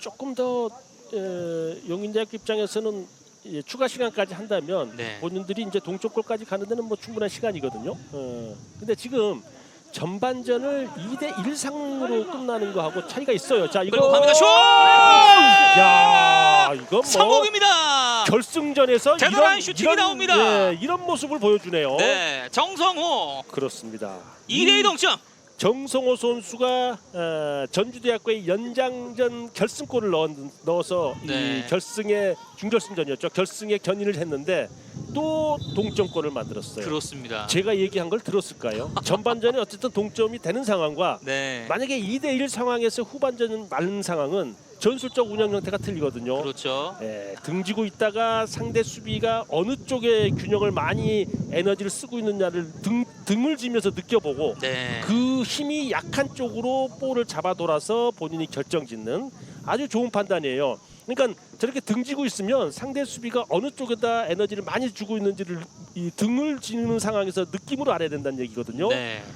조금 더 에, 용인대학교 입장에서는 예, 추가 시간까지 한다면 네. 본인들이 이제 동점골까지 가는 데는 뭐 충분한 시간이거든요. 어, 근데 지금 전반전을 2대 1 상으로 끝나는 거하고 차이가 있어요. 자, 이거 갑니다. 슛! 야, 이거 뭐 성공입니다. 결승전에서 대단한 슈팅이 나옵니다. 예, 이런 모습을 보여주네요. 네, 정성호 그렇습니다. 2대2 동점. 정성호 선수가 어, 전주대학교의 연장전 결승골을 넣, 넣어서 네. 이 결승의 준결승전이었죠. 결승에 견인을 했는데 또 동점골을 만들었어요. 그렇습니다. 제가 얘기한 걸 들었을까요? 전반전에 어쨌든 동점이 되는 상황과 네. 만약에 2대 1 상황에서 후반전 많은 상황은 전술적 운영 형태가 틀리거든요. 그렇죠. 예, 등지고 있다가 상대 수비가 어느 쪽에 균형을 많이 에너지를 쓰고 있느냐를 등, 등을 지면서 느껴보고 네. 그 힘이 약한 쪽으로 볼을 잡아 돌아서 본인이 결정짓는 아주 좋은 판단이에요. 그러니까 저렇게 등지고 있으면 상대 수비가 어느 쪽에다 에너지를 많이 주고 있는지를 이 등을 지는 상황에서 느낌으로 알아야 된다는 얘기거든요. 네.